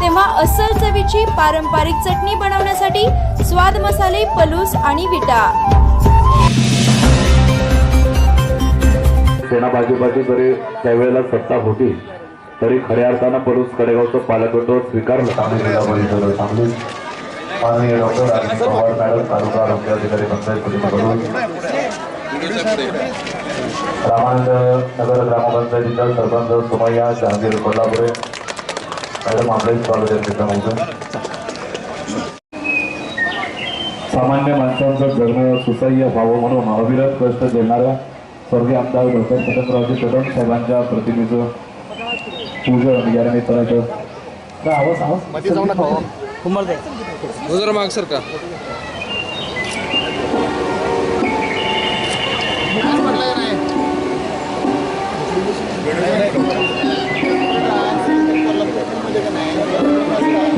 तेव्हा अस्सल चवीची पारंपरिक चटणी बनवण्यासाठी स्वाद मसाले पलूस आणि विटा. सेना बाजूबाजू जरी त्यावेळेला सत्ता होती तरी खऱ्या अर्थानं पडूस कडेगावचं पालकत्व स्वीकारलं. सांगली जिल्हा परिषद सांगली माननीय डॉक्टर अनिल पवार मॅडम तालुका आरोग्य अधिकारी पंचायत समितीकडून रामानंद नगर ग्रामपंचायतीच्या सरपंच सुमय्या जहांगीर कोल्हापुरे मॅडम आपले स्वागत आहे त्याच्यामध्ये सामान्य माणसांचं जगणं सुसह्य व्हावं म्हणून अविरत कष्ट देणाऱ्या स्वर्गीय आमदार डॉक्टर पतंगरावजी कदम साहेबांच्या प्रतिमेचं पूजन या निमित्तानं. हो जरा माग सर का?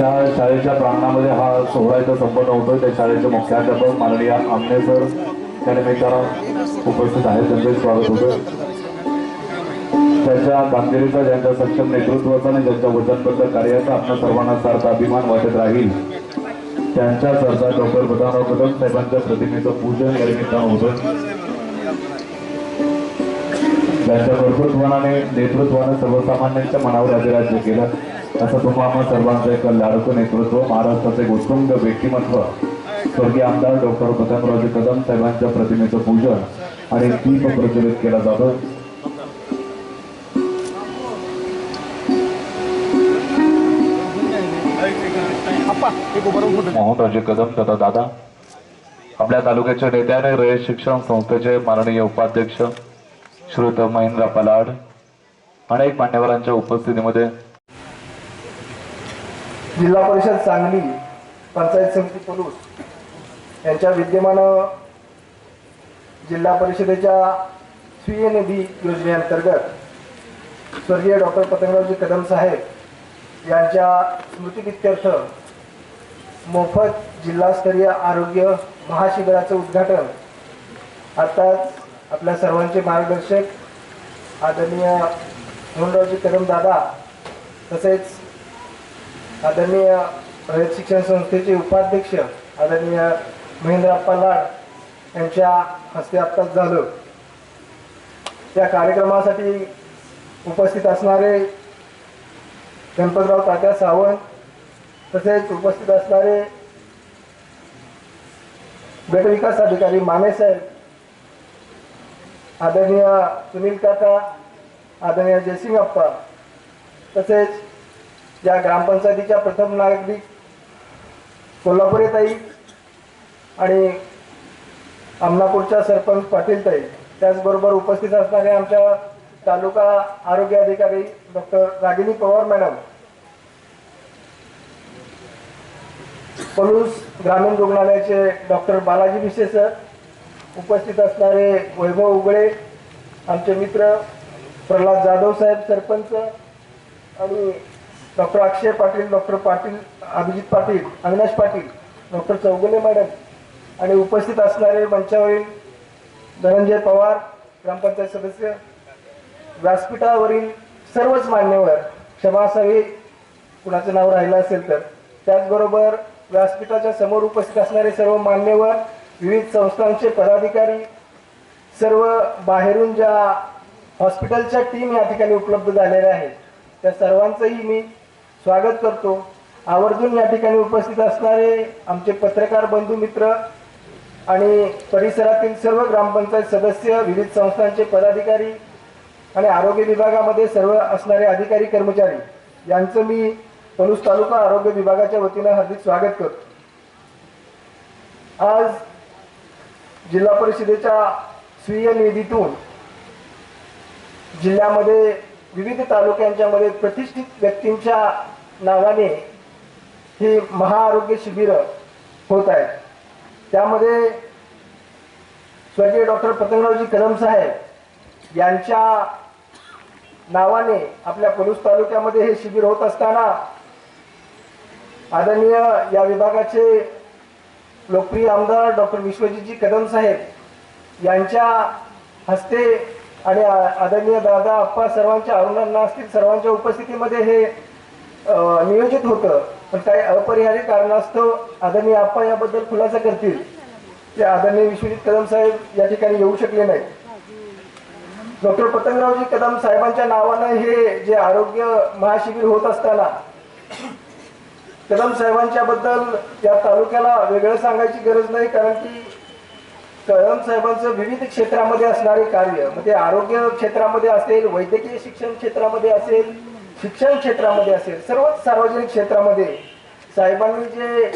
त्या शाळेच्या प्रांगणामध्ये हा सोहळा इथं संपन्न होतोय. त्या शाळेचे मुख्याध्यापक माननीय आमने सर त्या निमित्तानं उपस्थित आहेत. त्यांचे स्वागत होतं त्यांच्या कामगिरीचा ज्यांच्या सक्षम नेतृत्वाचा आणि ज्यांच्या वचनबद्ध कार्याचा आपल्या सर्वांना सारखा अभिमान वाटत राहील. त्यांच्या सरदार डॉक्टर बदामराव कदम साहेबांच्या प्रतिमेचं पूजन या निमित्तानं होतं त्यांच्या कर्तृत्वाने नेतृत्वानं सर्वसामान्यांच्या मनावर अधिराज्य केलं. असं तुम्हाला सर्वांचं एक लाडकं नेतृत्व महाराष्ट्राचं एक उत्तुंग व्यक्तिमत्व. स्वर्गीय आमदार डॉक्टर पतंगरावजी कदम साहेबांच्या प्रतिमेचं पूजन आणि दीप प्रज्वलित केला जातो. मोहनराजे कदम तथा दादा. आपल्या तालुक्याच्या नेत्याने रयत शिक्षण संस्थेचे माननीय उपाध्यक्ष श्रुत महेंद्र पलाड. अनेक मान्यवरांच्या उपस्थितीमध्ये जिल्हा परिषद सांगली पंचायत समिती पलूस यांच्या विद्यमान जिल्हा परिषदेच्या स्वीय निधी योजनेअंतर्गत स्वर्गीय डॉक्टर पतंगरावजी कदम साहेब यांच्या स्मृतिप्रित्यर्थ मोफत जिल्हास्तरीय आरोग्य महाशिबिराचं उद्घाटन. आत्ताच आपल्या सर्वांचे मार्गदर्शक आदरणीय मोहनरावजी कदम दादा तसेच आदरणीय रयत शिक्षण संस्थेचे उपाध्यक्ष आदरणीय महेंद्रप्पा लाड यांच्या हस्ते आत्ताच झालं. त्या कार्यक्रमासाठी उपस्थित असणारे गणपतराव तात्या सावंत तसेच उपस्थित असणारे गटविकास अधिकारी माने साहेब आदरणीय सुनील काका आदरणीय जयसिंग अप्पा तसेच या ग्रामपंचायतीच्या प्रथम नागरिक कोल्हापुरे ताई आणि आमनापूरच्या सरपंच पाटील ताई त्याचबरोबर उपस्थित असणारे आमच्या तालुका आरोग्य अधिकारी डॉक्टर रागिनी पवार मॅडम पलूस ग्रामीण रुग्णालयाचे डॉक्टर बालाजी भिसे सर उपस्थित असणारे वैभव उगळे आमचे मित्र प्रल्हाद जाधव साहेब सरपंच आणि doctor Akshay Patil doctor Patil Abhijit Patil Avinash Patil doctor Chougule madam आणि उपस्थित असणारे मंचावरील धनंजय पवार ग्रामपंचायत सदस्य व्यासपीठावरील सर्वच मान्यवर क्षमा कुणाचं नाव राहिलं असेल तर. त्याचबरोबर व्यासपीठाच्या समोर उपस्थित असणारे सर्व मान्यवर विविध संस्थांचे पदाधिकारी सर्व बाहेरून ज्या हॉस्पिटलच्या टीम या ठिकाणी उपलब्ध झालेल्या आहेत त्या सर्वांचंही मी स्वागत करतो. आवर्जून या ठिकाणी उपस्थित असणारे आमचे पत्रकार बंधू मित्र आणि परिसरातील सर्व ग्रामपंचायत सदस्य विविध संस्थांचे पदाधिकारी आणि आरोग्य विभागामध्ये सर्व असणारे अधिकारी कर्मचारी यांचं मी पलूस तालुका आरोग्य विभागाच्या वतीनं हार्दिक स्वागत करतो. आज जिल्हा परिषदेच्या स्वीय निधीतून जिल्ह्यामध्ये विविध तालुक्यांच्या मध्ये प्रतिष्ठित व्यक्तींच्या नावाने ही महाआरोग्य शिबिरं होत आहेत त्यामध्ये स्वर्गीय डॉक्टर पतंगरावजी कदम साहेब यांच्या नावाने आपल्या पलूस तालुक्यामध्ये हे शिबिर होत असताना आदरणीय या विभागाचे लोकप्रिय आमदार डॉक्टर विश्वजीतजी कदम साहेब यांच्या हस्ते आणि आदरणीय दादा अप्पा सर्वांच्या अरुणांना असतील सर्वांच्या उपस्थितीमध्ये हे नियोजित होतं. पण काही अपरिहार्य कारणास्तव आदरणीय आप्पा याबद्दल खुलासा करतील. ते आदरणीय विश्वजित कदम साहेब या ठिकाणी येऊ शकले नाहीत. डॉक्टर पतंगरावजी कदम साहेबांच्या नावानं हे जे आरोग्य महाशिबिर होत असताना कदम साहेबांच्या बद्दल या तालुक्याला वेगळं सांगायची गरज नाही कारण की कदम साहेबांचं विविध क्षेत्रामध्ये असणारे कार्य मग ते आरोग्य क्षेत्रामध्ये असेल वैद्यकीय शिक्षण क्षेत्रामध्ये असेल शिक्षण क्षेत्रामध्ये असेल सर्वच सार्वजनिक क्षेत्रामध्ये साहेबांनी जे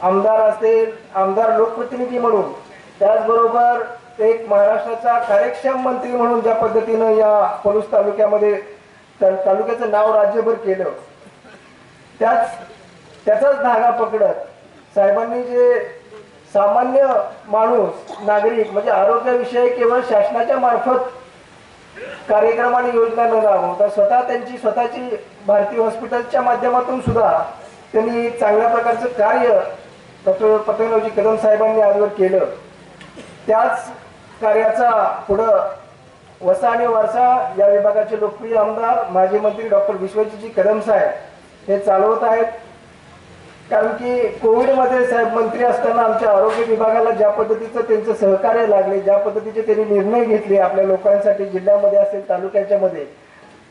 आमदार असेल आमदार लोकप्रतिनिधी म्हणून त्याचबरोबर एक महाराष्ट्राचा कार्यक्षम मंत्री म्हणून ज्या पद्धतीनं या पलूस तालुक्यामध्ये तालुक्याचं नाव राज्यभर केलं त्याच त्याचाच धागा पकडत साहेबांनी जे सामान्य माणूस नागरिक म्हणजे आरोग्याविषयी केवळ शासनाच्या मार्फत कार्यक्रम आणि योजना न राबवता स्वतः त्यांची स्वतःची भारतीय हॉस्पिटलच्या माध्यमातून सुद्धा त्यांनी चांगल्या प्रकारचं कार्य डॉक्टर पतंगरावजी कदम साहेबांनी आजवर केलं. त्याच कार्याचा पुढं वसा आणि वारसा या विभागाचे लोकप्रिय आमदार माजी मंत्री डॉक्टर विश्वजीजी कदम साहेब हे चालवत आहेत. कारण की कोविडमध्ये साहेब मंत्री असताना आमच्या आरोग्य विभागाला ज्या पद्धतीचं त्यांचं सहकार्य लागले ज्या पद्धतीचे त्यांनी निर्णय घेतले आपल्या लोकांसाठी जिल्ह्यामध्ये असेल तालुक्याच्या मध्ये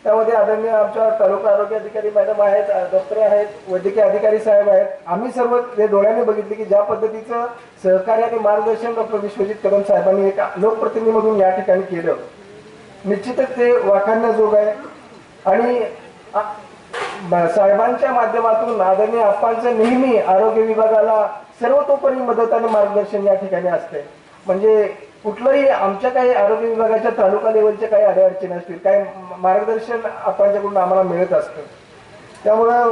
त्यामध्ये आदरणीय आमच्या तालुका आरोग्य अधिकारी मॅडम आहेत डॉक्टर आहेत वैद्यकीय अधिकारी साहेब आहेत. आम्ही सर्व ते डोळ्याने बघितले की ज्या पद्धतीचं सहकार्य आणि मार्गदर्शन डॉक्टर विश्वजित कदम साहेबांनी एक लोकप्रतिनिधीमधून या ठिकाणी केलं. निश्चितच ते वाखाणण्याजोग आहे. आणि साहेबांच्या माध्यमातून आदरणीय आप्पांचं नेहमी आरोग्य विभागाला सर्वतोपरी मदत आणि मार्गदर्शन या ठिकाणी असते. म्हणजे कुठलंही आमच्या काही आरोग्य विभागाच्या तालुका लेवलच्या काही अडचणी असतील काही मार्गदर्शन आप्पांच्याकडून आम्हाला मिळत असतं. त्यामुळं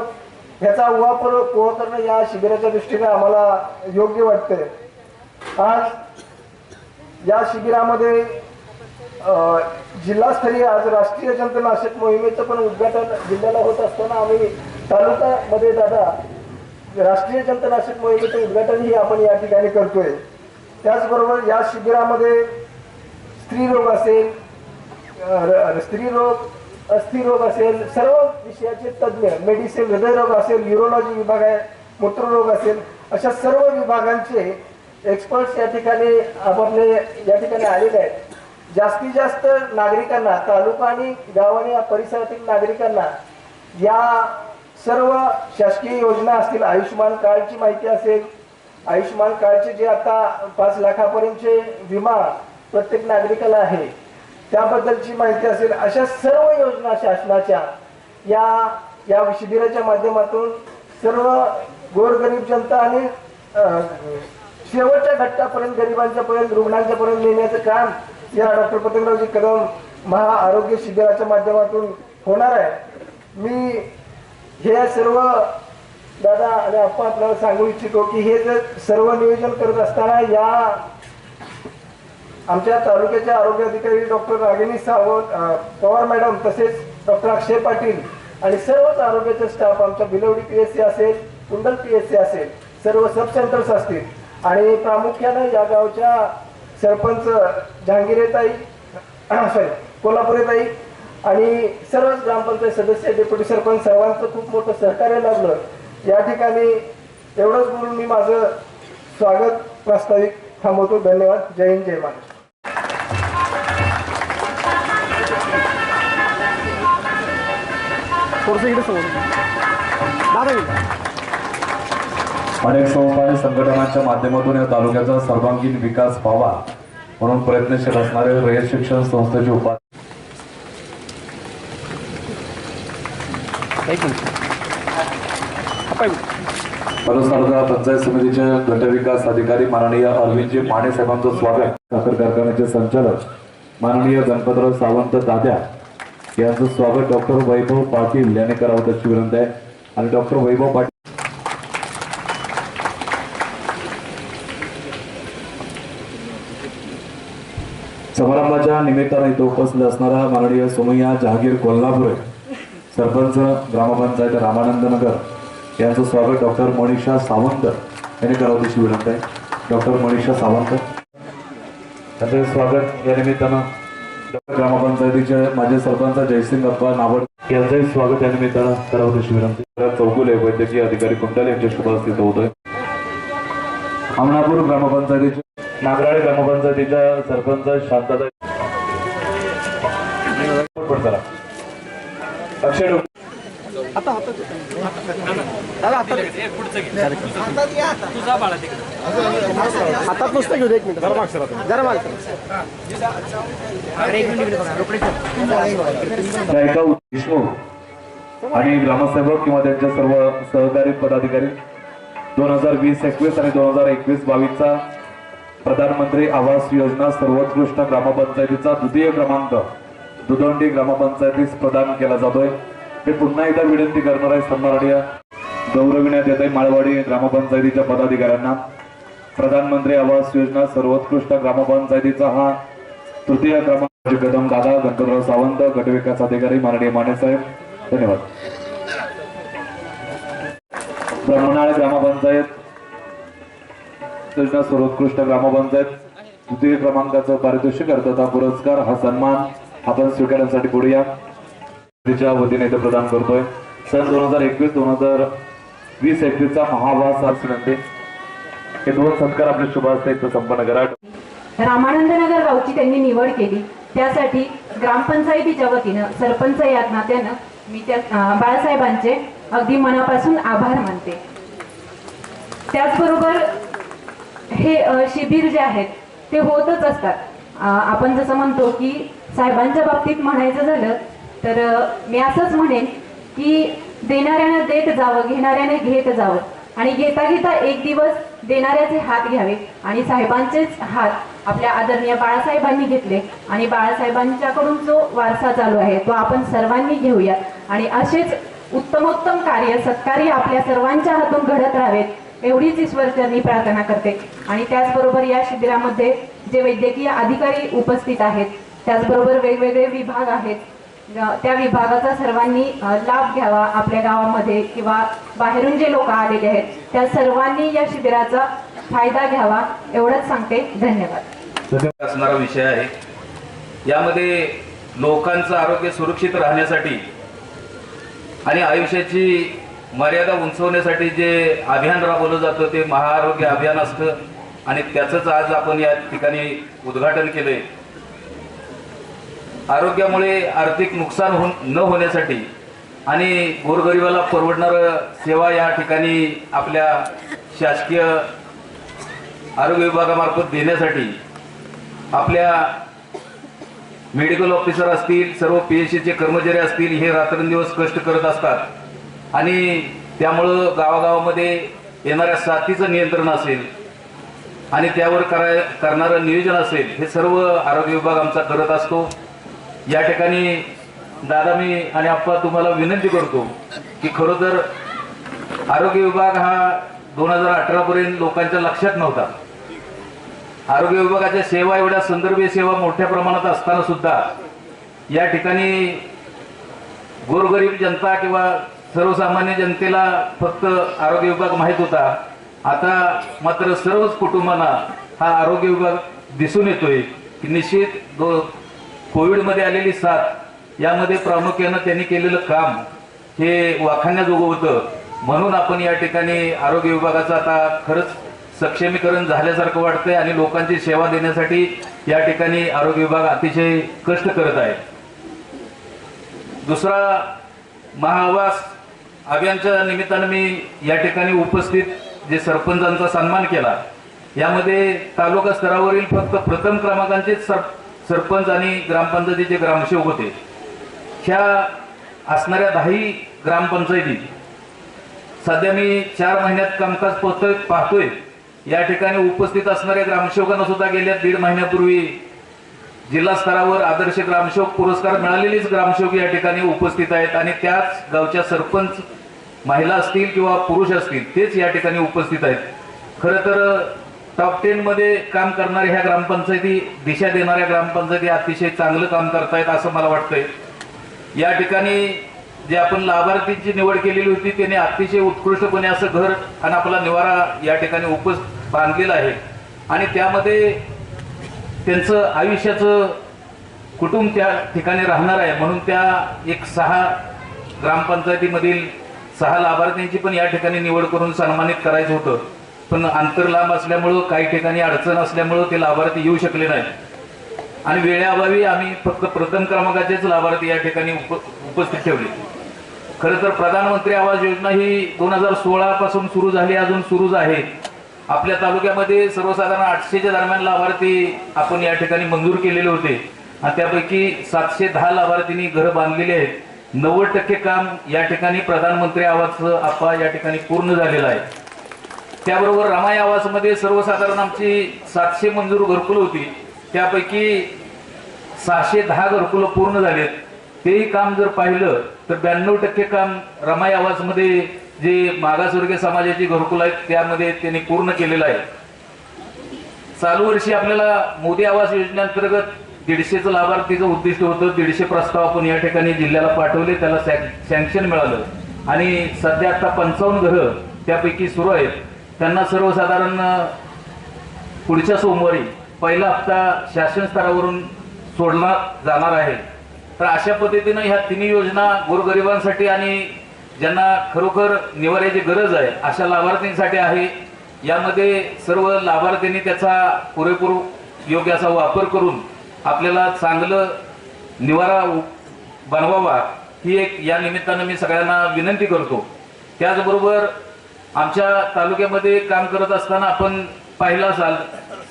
ह्याचा उहापर पोह करणं या शिबिराच्या दृष्टीने आम्हाला योग्य वाटतंय. आज या शिबिरामध्ये जिल्हास्तरीय आज राष्ट्रीय जंतनाशक मोहिमेचं पण उद्घाटन जिल्ह्याला होत असताना आम्ही तालुक्यामध्ये दादा राष्ट्रीय जंतनाशक मोहिमेचं उद्घाटनही आपण या ठिकाणी करतोय. त्याचबरोबर या शिबिरामध्ये स्त्रीरोग असेल स्त्रीरोग अस्थिरोग असेल सर्व विषयाचे तज्ज्ञ मेडिसिन हृदयरोग असेल युरोलॉजी विभाग आहे मूत्ररोग असेल अशा सर्व विभागांचे एक्सपर्ट्स या ठिकाणी आपापले या ठिकाणी आलेले आहेत. जास्तीत जास्त नागरिकांना तालुका आणि गाव आणि या परिसरातील नागरिकांना या सर्व शासकीय योजना असतील आयुष्यमान कार्डची माहिती असेल आयुष्यमान कार्डचे जे आता पाच लाखापर्यंतचे विमा प्रत्येक नागरिकाला आहे त्याबद्दलची माहिती असेल अशा सर्व योजना शासनाच्या या या शिबिराच्या माध्यमातून सर्व गोरगरीब जनता आणि शेवटच्या घट्टापर्यंत गरिबांच्या पर्यंत रुग्णांच्या पर्यंत नेण्याचं काम या डॉक्टर पतंगरावजी कदम महाआरोग्य शिबिराच्या माध्यमातून होणार आहे. मी हे सर्व दादा आणि आपण आपल्याला सांगू इच्छितो की हे जर सर्व नियोजन करत असताना या आमच्या तालुक्याचे आरोग्य अधिकारी डॉक्टर रागिनी सावंत पवार मॅडम तसेच डॉक्टर अक्षय पाटील आणि सर्वच आरोग्याचे स्टाफ आमच्या बिलवडी पी एस सी असेल कुंडल पी एस सी असेल सर्व सब सेंटर्स असतील. आणि प्रामुख्यानं या गावच्या सरपंच जहांगीरेताई सॉरी कोल्हापुरेताई आणि सर्वच ग्रामपंचायत सदस्य डेप्युटी सरपंच सर्वांचं खूप मोठं सहकार्य लाभलं. या ठिकाणी एवढंच बोलून मी माझं स्वागत प्रास्ताविक थांबवतो. धन्यवाद. जय हिंद जय महाराष्ट्र. थोडंसं इकडे समोर. दादा अनेक संस्था आणि संघटनांच्या माध्यमातून या तालुक्याचा सर्वांगीण विकास व्हावा म्हणून प्रयत्नशील असणारे रयत शिक्षण संस्थेचे. पलूस तालुका पंचायत समितीचे गटविकास अधिकारी माननीय अरविंदजी माने साहेबांचं स्वागत साखर कारखान्याचे संचालक माननीय गणपतराव सावंत दाद्या यांचं स्वागत डॉक्टर वैभव पाटील यांनी करावं त्याची विनंती आहे आणि डॉक्टर वैभव पाटील समारंभाच्या निमित्तानं इथं उपस्थित असणारा माननीय सोमय्या जहागीर कोल्हापुरे सरपंच ग्रामपंचायत रामानंद नगर यांचं स्वागत डॉक्टर मनीषा सावंत यांनी करावं तशी विनंती आहे. डॉक्टर मनीषा सावंत. त्यांचं स्वागत या निमित्तानं ग्रामपंचायतीचे माजी सरपंच जयसिंग अप्पा नावड यांचंही स्वागत या निमित्तानं करावं तशी विनंती चौगुले वैद्यकीय अधिकारी कुंटाल यांच्या शुभास्थित होतोय. अमनापूर ग्रामपंचायतीचे नागराळे ग्रामपंचायतीच्या सरपंच शांतता. अक्षय हातात नुसतं घेऊ दे एक मिनिट जरा गायिका देशमुख आणि ग्रामसेवक किंवा त्यांच्या सर्व सहकारी पदाधिकारी. दोन हजार वीस एकवीस आणि दोन हजार एकवीस बावीसचा प्रधानमंत्री आवास योजना सर्वोत्कृष्ट ग्रामपंचायतीचा द्वितीय क्रमांक. दुदोंडी ग्रामपंचायतीस प्रदान केला जातोय. मी पुन्हा एकदा विनंती करणार आहे सन्माननीय गौरविण्यात येत आहे माळवाडी ग्रामपंचायतीच्या पदाधिकाऱ्यांना. प्रधानमंत्री आवास योजना सर्वोत्कृष्ट ग्रामपंचायतीचा हा तृतीय क्रमांक कदम दादा गणपतराव सावंत गटविकास अधिकारी माननीय माने साहेब. धन्यवाद. ग्रामपंचायत योजना सर्वोत्कृष्ट ग्रामपंचायत द्वितीय क्रमांकाचं पारितोषिक अर्थाचा पुरस्कार हा सन्मान आपण स्वीकारण्यासाठी पुढे या. तिच्या वतीने इथे प्रदान करतोय. सन दोन हजार एकवीस दोन हजार वीस एकवीसचा महावास आज विनंती. हे दोन सत्कार आपले शुभ असते इथं संपन्न करा. रामानंद नगर गावची त्यांनी निवड केली. त्यासाठी ग्रामपंचायतीच्या वतीनं सरपंच या नात्यानं मी त्या बाळासाहेबांचे अगदी मनापासून आभार मानते. त्याचबरोबर हे शिबिर जे आहेत ते होतच असतात. आपण जसं म्हणतो की साहेबांच्या बाबतीत म्हणायचं झालं तर मी असंच म्हणेन की देणाऱ्यानं देत जावं घेणाऱ्याने घेत जावं. आणि घेता घेता एक दिवस देणाऱ्याचे हात घ्यावे आणि साहेबांचेच हात आपल्या आदरणीय बाळासाहेबांनी घेतले. आणि बाळासाहेबांच्याकडून जो वारसा चालू आहे तो आपण सर्वांनी घेऊयात आणि असेच उत्तमोत्तम कार्य सत्कार्य आपल्या सर्वांच्या हातून घडत राहावेत. एवढीच ईश्वरचरणी प्रार्थना करते. आणि त्याचबरोबर या शिबिरामध्ये जे वैद्यकीय अधिकारी उपस्थित आहेत त्याचबरोबर वेगवेगळे विभाग आहेत त्या विभागाचा सर्वांनी लाभ घ्यावा आपल्या गावामध्ये किंवा बाहेरून जे लोक आलेले आहेत त्या सर्वांनी या शिबिराचा फायदा घ्यावा एवढंच सांगते. धन्यवाद. असणारा विषय आहे. यामध्ये लोकांचं आरोग्य सुरक्षित राहण्यासाठी आणि आयुष्याची मर्यादा उंचवण्यासाठी जे अभियान राबवलं जातं ते महाआरोग्य अभियान असतं. आणि त्याचंच आज आपण या ठिकाणी उद्घाटन केलंय. आरोग्यामुळे आर्थिक नुकसान हो न होण्यासाठी आणि गोरगरिबाला परवडणारं सेवा या ठिकाणी आपल्या शासकीय आरोग्य विभागामार्फत देण्यासाठी आपल्या मेडिकल ऑफिसर असतील सर्व पी एच सीचे कर्मचारी असतील हे रात्रंदिवस कष्ट करत असतात. आणि त्यामुळं गावागावामध्ये येणाऱ्या साथीचं नियंत्रण असेल आणि त्यावर कराय करणारं नियोजन असेल हे सर्व आरोग्य विभाग आमचा करत असतो. या ठिकाणी दादा मी आणि आप्पा तुम्हाला विनंती करतो की खरं तर आरोग्य विभाग हा दोन हजार अठरापर्यंत लोकांच्या लक्षात नव्हता. आरोग्य विभागाच्या सेवा एवढ्या संदर्भीय सेवा मोठ्या प्रमाणात असताना सुद्धा या ठिकाणी गोरगरीब जनता किंवा सर्वसामान्य जनतेला फक्त आरोग्य विभाग माहीत होता. आता मात्र सर्वच कुटुंबांना हा आरोग्य विभाग दिसून येतोय की निश्चित दो कोविडमध्ये आलेली साथ यामध्ये प्रामुख्यानं त्यांनी केलेलं काम हे वाखाण्याजोगं होतं. म्हणून आपण या ठिकाणी आरोग्य विभागाचं आता खरंच सक्षमीकरण झाल्यासारखं वाटतंय आणि लोकांची सेवा देण्यासाठी या ठिकाणी आरोग्य विभाग अतिशय कष्ट करत आहे. दुसरा महाआवास अभियानच्या निमित्तानं मी या ठिकाणी उपस्थित जे सरपंचांचा सन्मान केला यामध्ये तालुका स्तरावरील फक्त प्रथम क्रमांकांचे सर सरपंच आणि ग्रामपंचायतीचे ग्रामसेवक होते. ह्या असणाऱ्या दहाही ग्रामपंचायती सध्या मी चार महिन्यात कामकाज पोहतोय पाहतोय. या ठिकाणी उपस्थित असणाऱ्या ग्रामसेवकांना सुद्धा गेल्या दीड महिन्यापूर्वी जिल्हा स्तरावर आदर्श ग्रामसेवक पुरस्कार मिळालेलेच ग्रामसेवक या ठिकाणी उपस्थित आहेत आणि त्याच गावच्या सरपंच महिला असतील किंवा पुरुष असतील तेच या ठिकाणी उपस्थित आहेत. खरं तर टॉप टेनमध्ये काम करणाऱ्या ह्या ग्रामपंचायती दिशा देणाऱ्या ग्रामपंचायती अतिशय चांगलं काम करतायत असं मला वाटतंय. या ठिकाणी जे आपण लाभार्थींची निवड केलेली होती त्याने अतिशय उत्कृष्टपणे असं घर आणि आपला निवारा या ठिकाणी उपस बांधलेला आहे. आणि त्यामध्ये त्यांचं आयुष्याचं कुटुंब त्या ठिकाणी राहणार आहे. म्हणून त्या एक सहा ग्रामपंचायतीमधील सहा लाभार्थ्यांची पण या ठिकाणी निवड करून सन्मानित करायचं होतं. पण अंतर लांब असल्यामुळं काही ठिकाणी अडचण असल्यामुळं ते लाभार्थी येऊ शकले नाहीत. आणि वेळेअभावी आम्ही फक्त प्रथम क्रमांकाचेच लाभार्थी या ठिकाणी उप उपस्थित ठेवले. खरं तर प्रधानमंत्री आवास योजना ही दोन हजार सोळा पासून सुरू झाली अजून सुरूच आहे. आपल्या तालुक्यामध्ये सर्वसाधारण आठशेच्या दरम्यान लाभार्थी आपण या ठिकाणी मंजूर केलेले होते. आणि त्यापैकी सातशे दहा लाभार्थींनी घरं बांधलेली आहेत. नव्वद टक्के काम या ठिकाणी प्रधानमंत्री आवास आपा या ठिकाणी पूर्ण झालेलं आहे. त्याबरोबर रमाई आवासमध्ये सर्वसाधारण आमची सातशे मंजूर घरकुलं होती. त्यापैकी सहाशे दहा घरकुलं पूर्ण झालेत. तेही काम जर पाहिलं तर ब्याण्णव टक्के काम रमाई आवासमध्ये जे मागासवर्गीय समाजाची घरकुलं आहेत त्यामध्ये त्यांनी पूर्ण केलेलं आहे. चालू वर्षी आपल्याला मोदी आवास योजनेअंतर्गत दीडशेचं लाभार्थीचं उद्दिष्ट होतं. दीडशे प्रस्ताव आपण या ठिकाणी जिल्ह्याला पाठवले. त्याला सँक्शन मिळालं. आणि सध्या आता पंचावन्न घरं त्यापैकी सुरू आहेत. त्यांना सर्वसाधारण पुढच्या सोमवारी पहिला हप्ता शासन स्तरावरून सोडला जाणार आहे. तर अशा पद्धतीनं ह्या तिन्ही योजना गोरगरिबांसाठी आणि ज्यांना खरोखर निवाऱ्याची गरज आहे अशा लाभार्थींसाठी आहे. यामध्ये सर्व लाभार्थ्यांनी त्याचा पुरेपूर योग्य असा वापर करून आपल्याला चांगलं निवारा बनवावा ही एक या निमित्तानं मी सगळ्यांना विनंती करतो. त्याचबरोबर आमच्या तालुक्यामध्ये काम करत असताना आपण पाहिलं असाल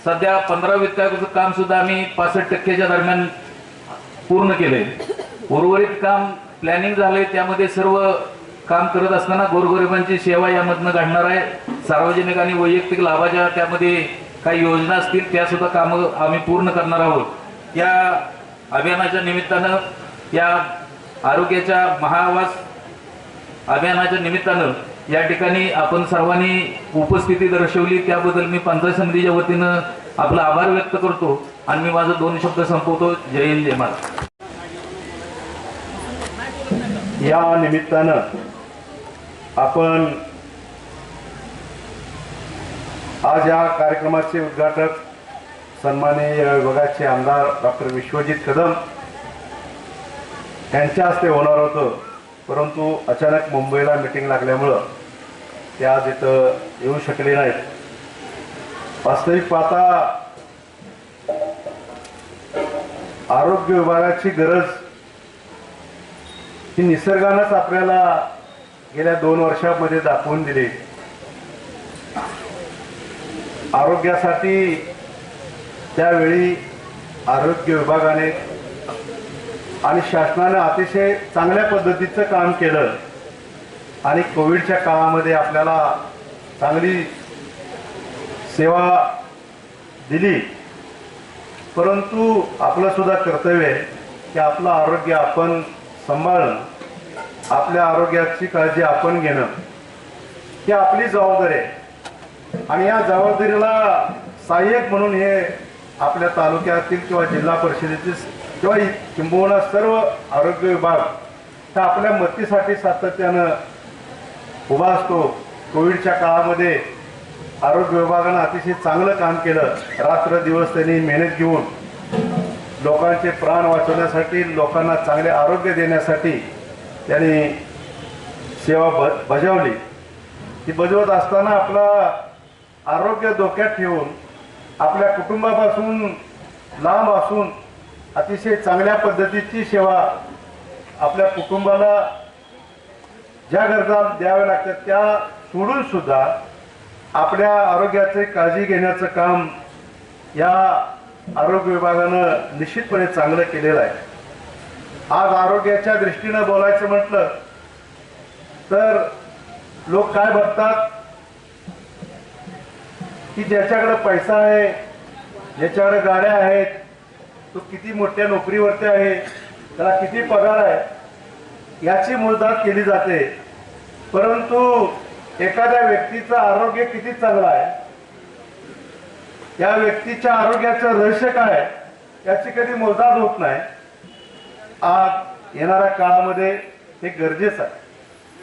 सध्या पंधरा वित्ताचं काम सुद्धा आम्ही पासष्ट टक्क्याच्या दरम्यान पूर्ण केलंय. उर्वरित काम प्लॅनिंग झाले त्यामध्ये सर्व काम करत असताना गोरगरिबांची सेवा यामधनं घडणार आहे. सार्वजनिक आणि वैयक्तिक लाभाच्या त्यामध्ये काही योजना असतील त्या सुद्धा कामं आम्ही पूर्ण करणार आहोत. या अभियानाच्या निमित्तानं या आरोग्याच्या महाआवास अभियानाच्या निमित्तानं या ठिकाणी आपण सर्वांनी उपस्थिती दर्शवली. त्याबद्दल मी पंचायत समितीच्या वतीनं आपला आभार व्यक्त करतो आणि मी माझं दोन शब्द संपवतो. जय हिंद जय महाराज या निमित्तानं आपण आज या कार्यक्रमाचे उद्घाटक सन्माननीय विभागाचे आमदार डॉक्टर विश्वजित कदम यांच्या हस्ते होणार होतं. परंतु अचानक मुंबईला मिटिंग लागल्यामुळं ते आज इथं येऊ शकले नाहीत. वास्तविक पाहता आरोग्य विभागाची गरज ही निसर्गानंच आपल्याला गेल्या दोन वर्षामध्ये दाखवून दिली. आरोग्यासाठी त्यावेळी आरोग्य विभागाने आणि शासनानं अतिशय चांगल्या पद्धतीचं काम केलं. आणि कोविडच्या काळामध्ये आपल्याला चांगली सेवा दिली. परंतु आपलं सुद्धा कर्तव्य आहे की आपलं आरोग्य आपण सांभाळणं आपल्या आरोग्याची काळजी आपण घेणं. ही आपली जबाबदारी आहे. आणि या जबाबदारीला सहाय्यक म्हणून हे आपल्या तालुक्यातील किंवा जिल्हा परिषदेतील किंवा किंबहुना सर्व आरोग्य विभाग हा आपल्या मतीसाठी सातत्यानं उभा असतो. कोविडच्या काळामध्ये आरोग्य विभागानं अतिशय चांगलं काम केलं. रात्र दिवस त्यांनी मेहनत घेऊन लोकांचे प्राण वाचवण्यासाठी लोकांना चांगले आरोग्य देण्यासाठी त्यांनी सेवा ब बजावली. ती बजावत असताना आपला आरोग्य धोक्यात ठेवून आपल्या कुटुंबापासून लांब असून अतिशय चांगल्या पद्धतीची सेवा आपल्या कुटुंबाला ज्या गरजा द्याव्या लागतात त्या सोडून सुद्धा आपल्या आरोग्याची काळजी घेण्याचं काम या आरोग्य विभागानं निश्चितपणे चांगलं केलेलं आहे. आज आरोग्याच्या दृष्टीनं बोलायचं म्हटलं तर लोक काय बघतात? की ज्याच्याकडे पैसा आहे ज्याच्याकडे गाड्या आहेत तो किती मोठ्या नोकरीवरती आहे त्याला किती पगार आहे याची मोजदाद केली जाते. परंतु एखाद्या व्यक्तीचं आरोग्य किती चांगलं आहे या व्यक्तीच्या आरोग्याचं रहस्य काय आहे, याची कधी मोजदाद होत नाही. आज येणाऱ्या काळामध्ये हे गरजेचं आहे.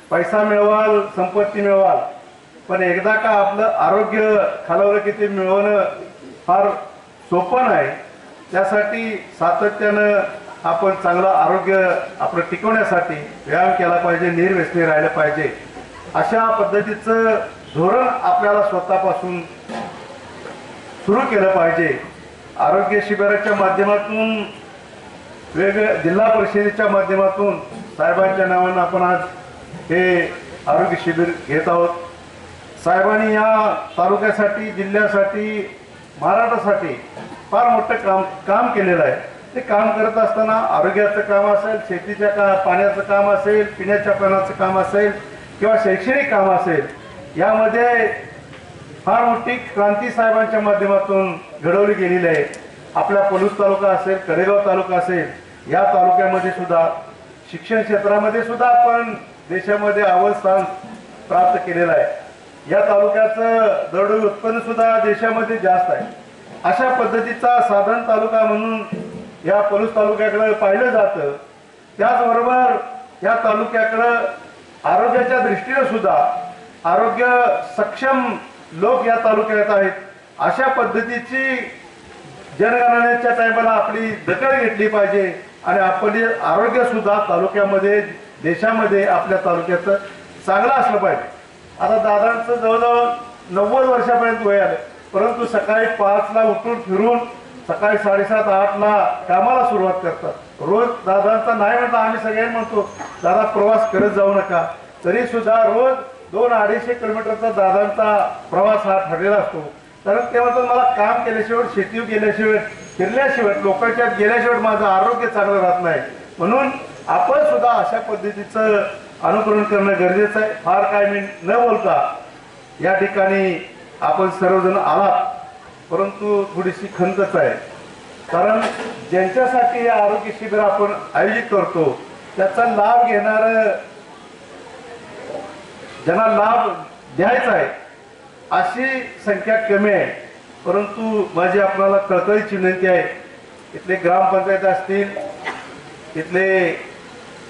पैसा मिळवाल संपत्ती मिळवाल पण एकदा का आपलं आरोग्य खालवलं की ते मिळवणं फार सोपं नाही त्यासाठी सातत्यानं आपण चांगलं आरोग्य आपलं टिकवण्यासाठी व्यायाम केला पाहिजे निर्व्यसनी राहिलं पाहिजे. अशा पद्धतीचं धोरण आपल्याला स्वतःपासून सुरू केलं पाहिजे. आरोग्य शिबिराच्या माध्यमातून वेगळ्या जिल्हा परिषदेच्या माध्यमातून साहेबांच्या नावानं आपण आज हे आरोग्य शिबिर घेत आहोत. साहेबांनी या तालुक्यासाठी जिल्ह्यासाठी महाराष्ट्रासाठी फार मोठं काम काम केलेलं आहे. ते काम करत असताना आरोग्याचं काम असेल शेतीच्या का पाण्याचं काम असेल पिण्याच्या पाण्याचं काम असेल किंवा शैक्षणिक काम असेल यामध्ये फार मोठी क्रांती साहेबांच्या माध्यमातून घडवली गेलेली आहे. आपला पलूस तालुका असेल कडेगाव तालुका असेल या तालुक्यामध्ये सुद्धा शिक्षण क्षेत्रामध्ये सुद्धा आपण देशामध्ये अव्वल स्थान प्राप्त केलेलं आहे. या तालुक्याचं दरडोई उत्पन्न सुद्धा देशामध्ये जास्त आहे. अशा पद्धतीचा साधारण तालुका म्हणून या पलूस तालुक्याकडे पाहिलं जातं. त्याचबरोबर या तालुक्याकडं आरोग्याच्या दृष्टीने सुद्धा आरोग्य सक्षम लोक या तालुक्यात आहेत. अशा पद्धतीची जनगणनेच्या टायमाला आपली दखल घेतली पाहिजे आणि आपली आरोग्य सुद्धा तालुक्यामध्ये देशामध्ये आपल्या तालुक्याचं चांगलं असलं पाहिजे. आता दादांचं जवळजवळ नव्वद वर्षापर्यंत वय आलं. परंतु सकाळी पाचला उठून फिरून सकाळी साडेसात आठला कामाला सुरुवात करतात. रोज दादांचा नाही म्हणता आम्ही सगळ्यांनी म्हणतो दादा प्रवास करत जाऊ नका. तरी सुद्धा रोज दोन अडीचशे किलोमीटरचा दादांचा प्रवास हा ठरलेला असतो. कारण तेव्हा तर मला काम केल्याशिवाय शेती गेल्याशिवाय फिरल्याशिवाय लोकांच्या गेल्याशिवाय माझं आरोग्य चांगलं राहत नाही. म्हणून आपण सुद्धा अशा पद्धतीचं अनुकरण करणं गरजेचं आहे. फार काय मी न बोलता या ठिकाणी आपण सर्वजण आलात. परंतु थोडीशी खंतच आहे. कारण ज्यांच्यासाठी हे आरोग्य शिबिर आपण आयोजित करतो त्याचा लाभ घेणार ज्यांना लाभ द्यायचा आहे अशी संख्या कमी आहे. परंतु माझी आपल्याला कळकळीची विनंती आहे इथले ग्रामपंचायत असतील इथले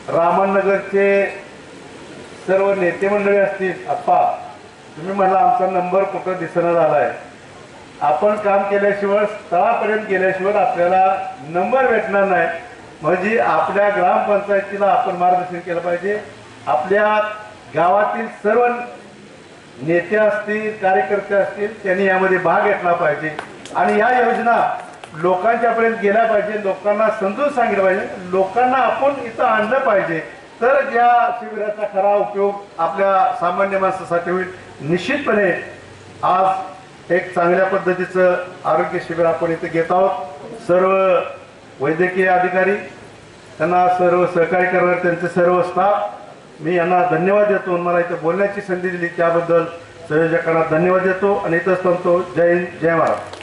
रामनगरचे सर्व नेते मंडळी असतील आप्पा तुम्ही मला आमचा नंबर कुठं दिसणं झालाय? आपण काम केल्याशिवाय स्थळापर्यंत गेल्याशिवाय आपल्याला नंबर भेटणार नाही. म्हणजे आपल्या ग्रामपंचायतीला आपण मार्गदर्शन केलं पाहिजे. आपल्या गावातील सर्व नेते असतील कार्यकर्ते असतील त्यांनी यामध्ये भाग घेतला पाहिजे. आणि या योजना लोकांच्यापर्यंत गेल्या पाहिजे लोकांना समजून सांगितलं पाहिजे. लोकांना आपण इथं आणलं पाहिजे. तर या शिबिराचा खरा उपयोग आपल्या सामान्य माणसासाठी होईल. निश्चितपणे आज एक चांगल्या पद्धतीचं आरोग्य शिबिर आपण इथे घेत आहोत. सर्व वैद्यकीय अधिकारी त्यांना सर्व सहकार्य करणारे त्यांचे सर्व स्टाफ मी यांना धन्यवाद देतो आणि मला इथं बोलण्याची संधी दिली. त्याबद्दल संयोजकांना धन्यवाद देतो आणि इथंच थांबतो. जय हिंद जय महाराष्ट्र.